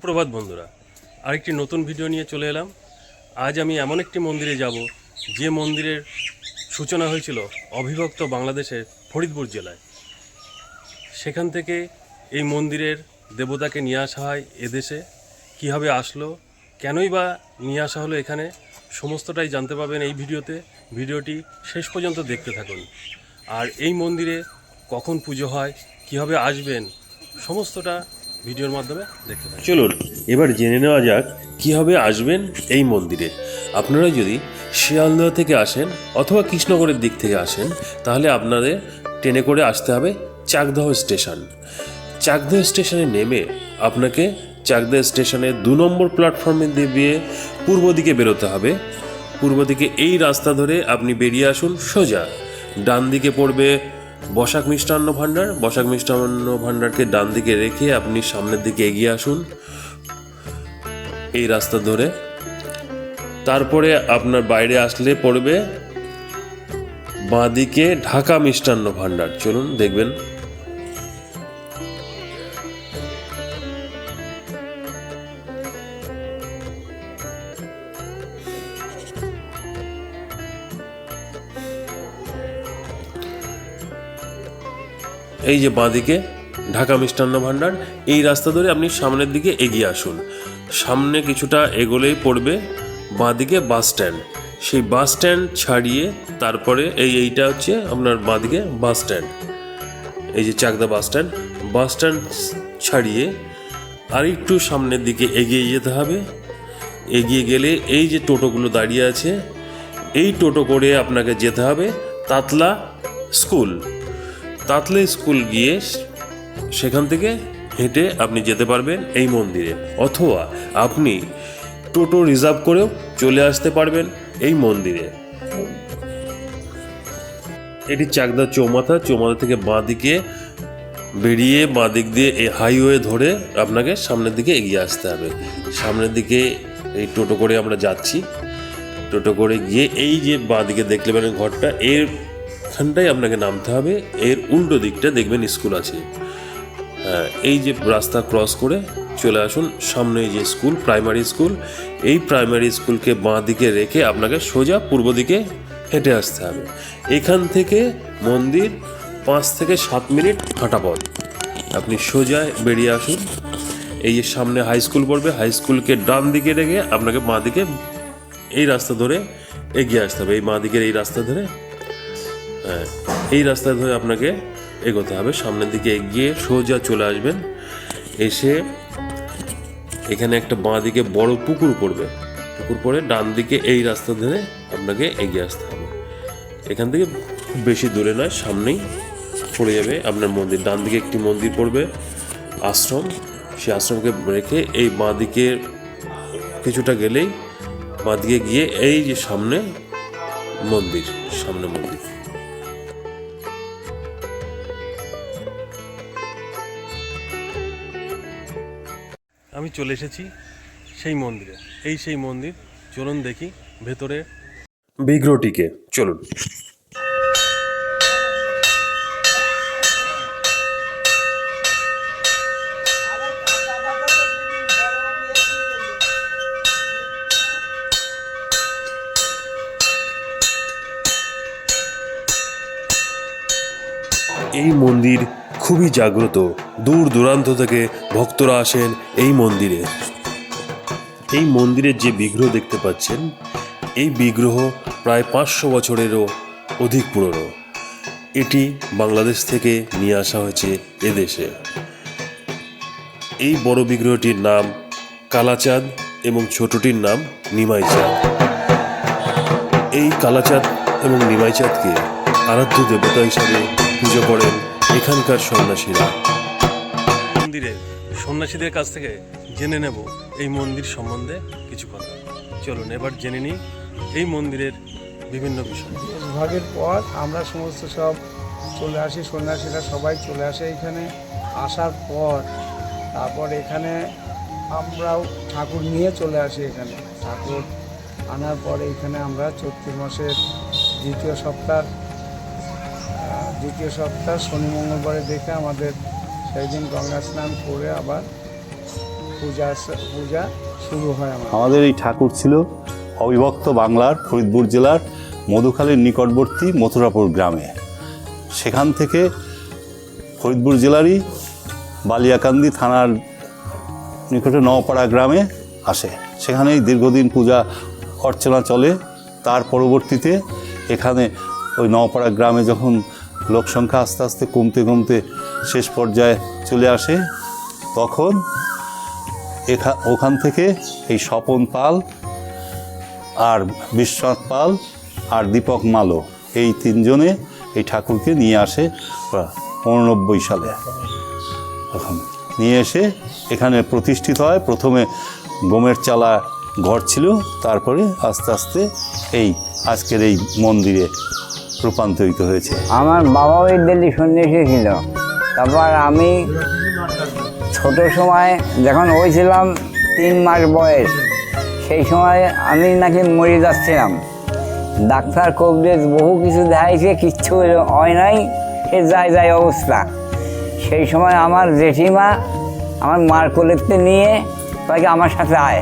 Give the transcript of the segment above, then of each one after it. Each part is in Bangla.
সুপ্রভাত বন্ধুরা, আরেকটি নতুন ভিডিও নিয়ে চলে এলাম। আজ আমি এমন একটি মন্দিরে যাব, যে মন্দিরের সূচনা হয়েছিল অবিভক্ত বাংলাদেশের ফরিদপুর জেলায়। সেখান থেকে এই মন্দিরের দেবতাকে নিয়ে আসা হয় এদেশে, কীভাবে আসলো, কেনই বা নিয়ে আসা হলো এখানে, সমস্তটাই জানতে পারবেন এই ভিডিওতে। ভিডিওটি শেষ পর্যন্ত দেখতে থাকুন। আর এই মন্দিরে কখন পুজো হয়, কীভাবে আসবেন, সমস্তটা ভিডিওর মাধ্যমে দেখতে থাকুন চলুন, এবার জেনে নেওয়া যাক কীভাবে আসবেন এই মন্দিরে। আপনারা যদি শিয়ালদহ থেকে আসেন অথবা কৃষ্ণগড়ের দিক থেকে আসেন, তাহলে আপনাদের ট্রেনে করে আসতে হবে চাকদহ স্টেশন। চাকদহ স্টেশনে নেমে আপনাকে চাকদহ স্টেশনের দু নম্বর প্ল্যাটফর্মে দিয়ে পূর্ব দিকে বেরোতে হবে। পূর্ব দিকে এই রাস্তা ধরে আপনি বেরিয়ে আসুন সোজা। ডান দিকে পড়বে বসাক মিষ্টান্ন ভাণ্ডার, বসাক মিষ্টান্ন ভাণ্ডারকে ডান দিকে রেখে আপনি সামনের দিকে এগিয়ে আসুন। এই রাস্তা ধরে। তারপরে আপনার বাইরে আসলে পড়বে বাঁদিকে ঢাকা মিষ্টান্ন ভাণ্ডার। চলুন, দেখবেন। এই যে বাঁদিকে ঢাকা মিষ্টান্ন ভাণ্ডার, এই রাস্তা ধরে আপনি সামনের দিকে এগিয়ে আসুন। সামনে কিছুটা এগোলেই পড়বে বাঁদিকে বাস স্ট্যান্ড। সেই বাস স্ট্যান্ড ছাড়িয়ে তারপরে এই এইটা হচ্ছে আপনার বাঁদিকে বাস স্ট্যান্ড। এই যে Chakdah bus stand bus stand ছাড়িয়ে আর একটু সামনের দিকে এগিয়ে যেতে হবে। এগিয়ে গেলে এই যে টোটোগুলো দাঁড়িয়ে আছে, এই টোটো করে আপনাকে যেতে হবে তাতলা স্কুল। তাতলা স্কুল গিয়ে সেখান থেকে হেঁটে আপনি যেতে পারবেন এই মন্দিরে। অথবা আপনি টোটো রিজার্ভ করেও চলে আসতে পারবেন এই মন্দিরে। এটি চাকদা চৌমাথা চৌমাথা থেকে বাঁ দিকে বেরিয়ে বাঁ দিক দিয়ে এই হাইওয়ে ধরে আপনাকে সামনের দিকে এগিয়ে আসতে হবে। সামনের দিকে এই টোটো করে আমরা যাচ্ছি। টোটো করে গিয়ে এই যে বাঁ দিকে দেখলে পারেন ঘরটা, এর খানটাই আপনাকে নামতে হবে। এর উল্টো দিকটা দেখবেন স্কুল আছে। হ্যাঁ, এই যে রাস্তা ক্রস করে চলে আসুন। সামনে যে স্কুল প্রাইমারি স্কুল এই প্রাইমারি স্কুলকে বাঁ দিকে রেখে আপনাকে সোজা পূর্ব দিকে হেঁটে আসতে হবে। এখান থেকে মন্দির পাঁচ থেকে সাত মিনিট হাঁটা পথ। আপনি সোজা বেরিয়ে আসুন। এই যে সামনে হাই স্কুল পড়বে হাই স্কুলকে ডান দিকে রেখে আপনাকে বাঁ দিকে এই রাস্তা ধরে এগিয়ে আসতে হবে। এই বাঁ দিকের এই রাস্তা ধরে হ্যাঁ এই রাস্তা ধরে আপনাকে এগোতে হবে। সামনের দিকে এগিয়ে সোজা চলে আসবেন। এসে এখানে একটা বাঁ দিকে বড় পুকুর পড়বে। পুকুর পড়ে ডান দিকে এই রাস্তা ধরে আপনাকে এগিয়ে আসতে হবে। এখান থেকে বেশি দূরে নয়, সামনেই পড়ে যাবে আপনার মন্দির। ডান দিকে একটি মন্দির পড়বে, আশ্রম। সেই আশ্রমকে রেখে এই বাঁ দিকে কিছুটা গেলেই বাঁ দিকে গিয়ে এই যে সামনে মন্দির সামনে মন্দির। আমি চলে এসেছি সেই মন্দিরে। এই সেই মন্দির, চলুন দেখি ভেতরে। বিগ্রহটিকে, চলুন। এই মন্দির খুবই জাগ্রত। দূর দূরান্ত থেকে ভক্তরা আসেন এই মন্দিরে। এই মন্দিরের যে বিগ্রহ দেখতে পাচ্ছেন, এই বিগ্রহ প্রায় পাঁচশো বছরেরও অধিক পুরনো। এটি বাংলাদেশ থেকে নিয়ে আসা হয়েছে এদেশে। এই বড় বিগ্রহটির নাম কালাচাঁদ এবং ছোটটির নাম নিমাই চাঁদ এই কালাচাঁদ এবং নিমাই চাঁদকে আরাধ্য দেবতা হিসাবে পুজো করেন এখানকার সন্ন্যাসীরা। মন্দিরে সন্ন্যাসীদের কাছ থেকে জেনে নেব এই মন্দির সম্বন্ধে কিছু কথা। চলুন এবার জেনে নিই এই মন্দিরের বিভিন্ন বিষয়। বিভাগের পর আমরা সমস্ত সব চলে আসি সন্ন্যাসীরা সবাই চলে আসে এখানে। আসার পর তারপর এখানে আমরাও ঠাকুর নিয়ে চলে আসি এখানে। ঠাকুর আনার পরে এখানে আমরা চৈত্র মাসের দ্বিতীয় সপ্তাহ দ্বিতীয় সপ্তাহ শনি মঙ্গলবারে দেখে আমাদের সেই দিন গঙ্গা স্নান করে আবার পূজা পূজা শুরু হয় আমার আমাদের এই ঠাকুর ছিল অবিভক্ত বাংলার ফরিদপুর জেলার মধুখালীর নিকটবর্তী মথুরাপুর গ্রামে। সেখান থেকে ফরিদপুর জেলারই বালিয়াকান্দি থানার নিকটে নওপাড়া গ্রামে আসে। সেখানেই দীর্ঘদিন পূজা অর্চনা চলে। তার পরবর্তীতে এখানে ওই নওপাড়া গ্রামে যখন লোক সংখ্যা আস্তে আস্তে কমতে কমতে শেষ পর্যায়ে চলে আসে। তখন এখা ওখান থেকে এই স্বপন পাল আর বিশ্বনাথ পাল আর দীপক মালো এই তিনজনে এই ঠাকুরকে নিয়ে আসে উননব্বই সালে। তখন নিয়ে এসে এখানে প্রতিষ্ঠিত হয়। প্রথমে গোমের চালা ঘর ছিল, তারপরে আস্তে আস্তে এই আজকের এই মন্দিরে রূপান্তরিত হয়েছে। আমার বাবা ওই দিল্লি সন্ন্যাসী ছিল তারপর আমি ছোট সময় যখন হয়েছিলাম তিন মাস বয়স, সেই সময় আমি নাকি মরে যাচ্ছিলাম। ডাক্তার কবরেজ বহু কিছু দেখাইছে, কিচ্ছু হয় নাই সে যায় যায় অবস্থা। সেই সময় আমার জেঠিমা আমার মার কোলেতে নিয়ে তাকে আমার সাথে আয়।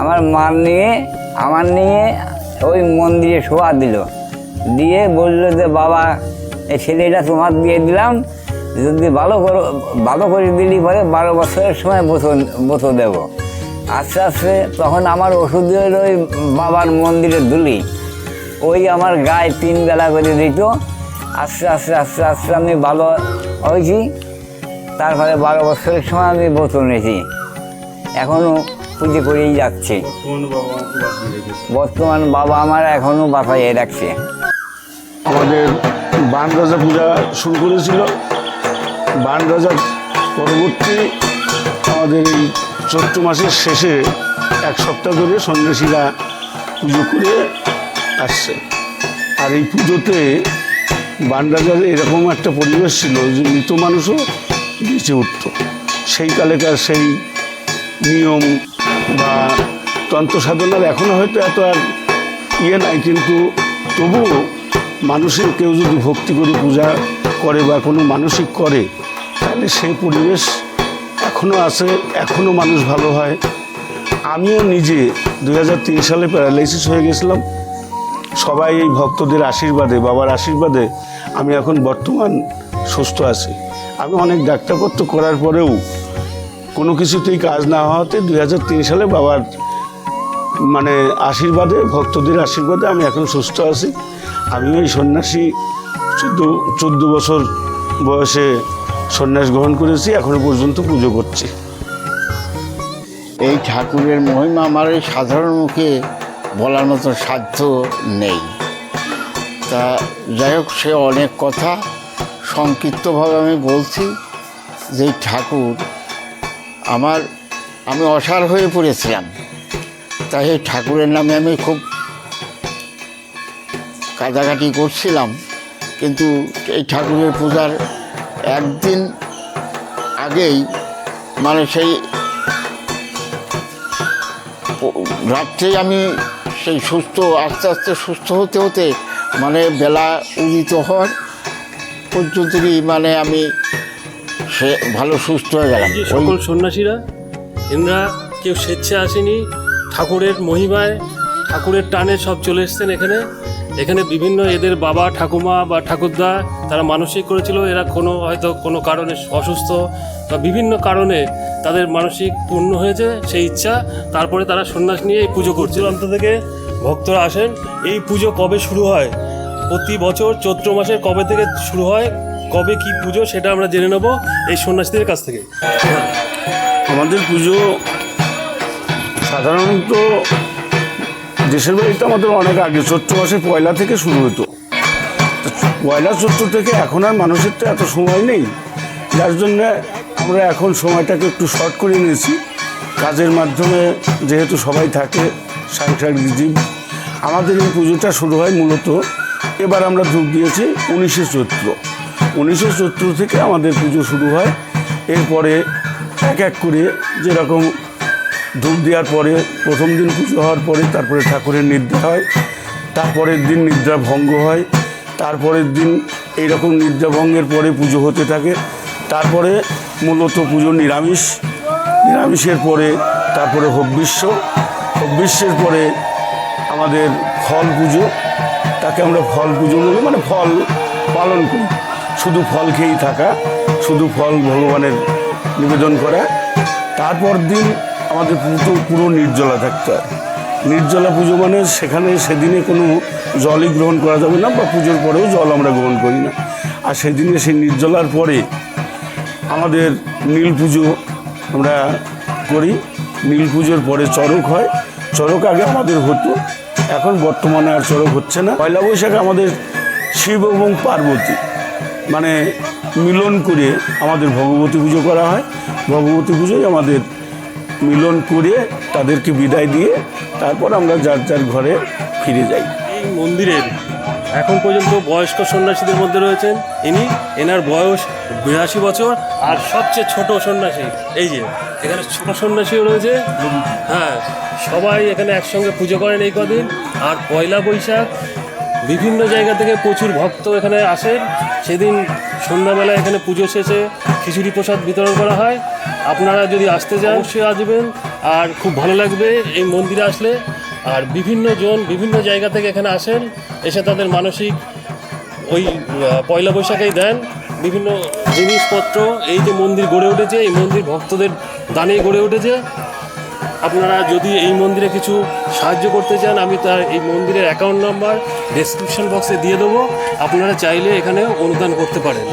আমার মার নিয়ে, আমার নিয়ে ওই মন্দিরে শোয়া দিল। দিয়ে বলল যে বাবা এই ছেলেটা তোমার দিয়ে দিলাম। যদি ভালো করো ভালো করে দিলি পরে বারো বছরের সময় বোতল বোতল দেবো। আস্তে আস্তে তখন আমার ওষুধের ওই বাবার মন্দিরে দুলি ওই আমার গায়ে তিন বেলা করে দিত। আস্তে আস্তে আস্তে আস্তে আমি ভালো হয়েছি। তারপরে বারো বছরের সময় আমি বোতল নিয়েছি এখনও পুজো করেই যাচ্ছি। বর্তমান বাবা আমার এখনও বাসায় রাখছে। আমাদের বান রাজা পূজা শুরু করেছিল। বান রাজার পরবর্তী আমাদের এই চৈত্র মাসের শেষে এক সপ্তাহ ধরে সন্ন্যাসীরা পুজো করে আসছে। আর এই পুজোতে বান রাজার এরকম একটা পরিবেশ ছিল যে মৃত মানুষও বেঁচে উঠত। সেই কালেকার সেই নিয়ম বা তন্ত্র সাধনার এখনও হয়তো এত আর ইয়ে নাই, কিন্তু তবুও মানুষের কেউ যদি ভক্তি করে পূজা করে বা কোনো মানসিক করে, তাহলে সেই পরিবেশ এখনও আছে এখনও মানুষ ভালো হয়। আমিও নিজে দুই হাজার তিন সালে প্যারালাইসিস হয়ে গেছিলাম। সবাই এই ভক্তদের আশীর্বাদে, বাবার আশীর্বাদে আমি এখন বর্তমান সুস্থ আছি। আমি অনেক ডাক্তারপত্র করার পরেও কোনো কিছুতেই কাজ না হওয়াতে দু হাজার তিন সালে বাবার মানে আশীর্বাদে, ভক্তদের আশীর্বাদে আমি এখন সুস্থ আছি। আমি ওই সন্ন্যাসী চোদ্দ চোদ্দ বছর বয়সে সন্ন্যাস গ্রহণ করেছি, এখনও পর্যন্ত পুজো করছি। এই ঠাকুরের মহিমা আমার এই সাধারণ মুখে বলার মতো সাধ্য নেই। তা যাই হোক, সে অনেক কথা সংক্ষিপ্তভাবে আমি বলছি যে ঠাকুর আমার, আমি অসার হয়ে পড়েছিলাম। তাই এই ঠাকুরের নামে আমি খুব কাটাকাটি করছিলাম কিন্তু এই ঠাকুরের পূজার একদিন আগেই মানে সেই রাত্রে আমি সেই সুস্থ আস্তে আস্তে সুস্থ হতে হতে মানে বেলা উদিত হওয়ার পর্যন্তই মানে আমি সে ভালো সুস্থ হয়ে গেলাম। সকল সন্ন্যাসীরা এনরা কেউ স্বেচ্ছা আসেনি ঠাকুরের মহিমায় ঠাকুরের টানে সব চলে এসছেন এখানে। এখানে বিভিন্ন এদের বাবা ঠাকুমা বা ঠাকুরদা তারা মানসিক করেছিল। এরা কোনো হয়তো কোনো কারণে অসুস্থ বা বিভিন্ন কারণে তাদের মানসিক পূর্ণ হয়েছে সেই ইচ্ছা। তারপরে তারা সন্ন্যাস নিয়ে এই পুজো করছে। অন্ত থেকে ভক্তরা আসেন। এই পুজো কবে শুরু হয়? প্রতি বছর চৈত্র মাসের কবে থেকে শুরু হয়? কবে কি পুজো সেটা আমরা জেনে নেব এই সন্ন্যাসীদের কাছ থেকে। আমাদের পুজো সাধারণত দেশের বাড়িতে আমাদের অনেক আগে চৈত্র মাসে পয়লা থেকে শুরু হতো। পয়লা চৈত্র থেকে এখন আর মানুষের তো এত সময় নেই। যার জন্য আমরা এখন সময়টাকে একটু শর্ট করে নিয়েছি। কাজের মাধ্যমে যেহেতু সবাই থাকে, সাংসারিক জীব আমাদের এই পুজোটা শুরু হয় মূলত, এবার আমরা ধূপ দিয়েছি উনিশে চৈত্র। উনিশে চৈত্র থেকে আমাদের পুজো শুরু হয়। এরপরে এক এক করে যেরকম ধূপ দেওয়ার পরে, প্রথম দিন পুজো হওয়ার পরে, তারপরে ঠাকুরের নিদ্রা হয়, তারপরের দিন নিদ্রা ভঙ্গ হয়, তারপরের দিন এইরকম নিদ্রা ভঙ্গের পরে পুজো হতে থাকে, তারপরে মূলত পুজো নিরামিষ, নিরামিষের পরে তারপরে হব্বিশ্ব হব্বিষ্যের পরে আমাদের ফল পুজো, তাকে আমরা ফল পুজো বলি মানে ফল পালন করি। শুধু ফল খেয়েই থাকা, শুধু ফল ভগবানের নিবেদন করা। তারপর দিন আমাদের পুরো পুরো নির্জলা থাকতে হয়। নির্জলা পুজো মানে সেখানে সেদিনে কোনো জলই গ্রহণ করা যাবে না বা পুজোর পরেও জল আমরা গ্রহণ করি না। আর সেদিনে সেই নির্জলার পরে আমাদের নীল পুজো আমরা করি। নীল পুজোর পরে চড়ক হয়। চড়ক আগে আমাদের হতো। এখন বর্তমানে আর চড়ক হচ্ছে না। পয়লা বৈশাখ আমাদের শিব এবং পার্বতী। মানে মিলন করে আমাদের ভগবতী পুজো করা হয়। ভগবতী পুজোয় আমাদের মিলন করে তাদেরকে বিদায় দিয়ে তারপর আমরা যার যার ঘরে ফিরে যাই। এই মন্দিরের এখন পর্যন্ত বয়স্ক সন্ন্যাসীদের মধ্যে রয়েছেন ইনি। এনার বয়স বিরাশি বছর আর সবচেয়ে ছোট সন্ন্যাসী, এই যে, এখানে ছোট সন্ন্যাসীও রয়েছে। হ্যাঁ সবাই এখানে একসঙ্গে পুজো করেন এই কদিন। আর পয়লা বৈশাখ বিভিন্ন জায়গা থেকে প্রচুর ভক্ত এখানে আসেন। সেদিন সন্ধ্যাবেলা এখানে পুজো শেষে খিচুড়ি প্রসাদ বিতরণ করা হয়। আপনারা যদি আসতে চান, অবশ্যই আসবেন। আর খুব ভালো লাগবে এই মন্দিরে আসলে। আর বিভিন্ন জন বিভিন্ন জায়গা থেকে এখানে আসেন, এসে তাদের মানসিক ওই পয়লা বৈশাখেই দেন। বিভিন্ন জিনিসপত্র, এই যে মন্দির গড়ে উঠেছে, এই মন্দির ভক্তদের দানে গড়ে উঠেছে। আপনারা যদি এই মন্দিরে কিছু সাহায্য করতে চান আমি তার এই মন্দিরের অ্যাকাউন্ট নাম্বার ডেসক্রিপশন বক্সে দিয়ে দেবো। আপনারা চাইলে এখানে অনুদান করতে পারেন।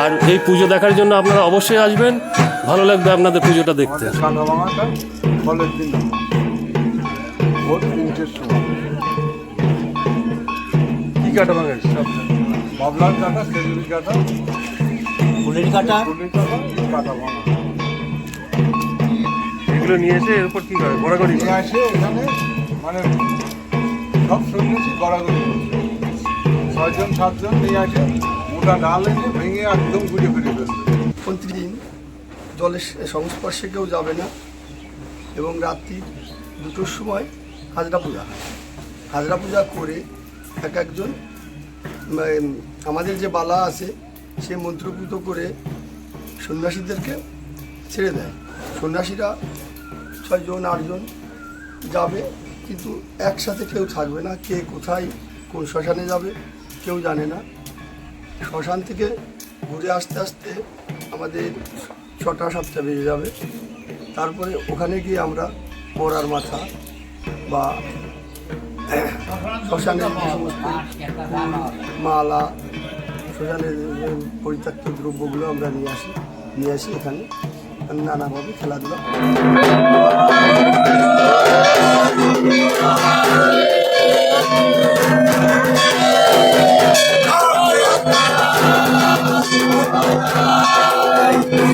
আর এই পুজো দেখার জন্য আপনারা অবশ্যই আসবেন। ভালো লাগবে আপনাদের পুজোটা দেখতে। কি কাটা বাবলার কাটা খেজুরি কাটা। ফুলের কাটা। এগুলো নিয়ে এসে এরপর কি করে? ঘোরাঘুরি নিয়ে আসে এখানে মানে সব সন্ন্যাসী গড়াগড়ি ছয়জন সাতজন নিয়ে আসে মোটা ডাল এনে ভেঙে একদম ঘুরে ফিরে ফেলবে প্রতিদিন জলের সংস্পর্শে কেউ যাবে না এবং রাত্রি দুটোর সময় হাজরা পূজা হয়। হাজরা পূজা করে এক একজন আমাদের যে বালা আছে সে মন্ত্রপুত করে সন্ন্যাসীদেরকে ছেড়ে দেয়। সন্ন্যাসীরা ছয়জন, আটজন যাবে, কিন্তু একসাথে কেউ থাকবে না, কে কোথায়, কোন শ্মশানে যাবে, কেউ জানে না। শ্মশান থেকে ঘুরে আসতে আসতে আমাদের ছটা, সাতটা বেজে যাবে। তারপরে ওখানে গিয়ে আমরা মোড়ার মাথা বা শ্মশানের যে সমস্ত মালা, শ্মশানের পরিত্যক্ত দ্রব্যগুলো আমরা নিয়ে আসি নিয়ে আসি এখানে। নানাভাবে খেলাধুলা আজকের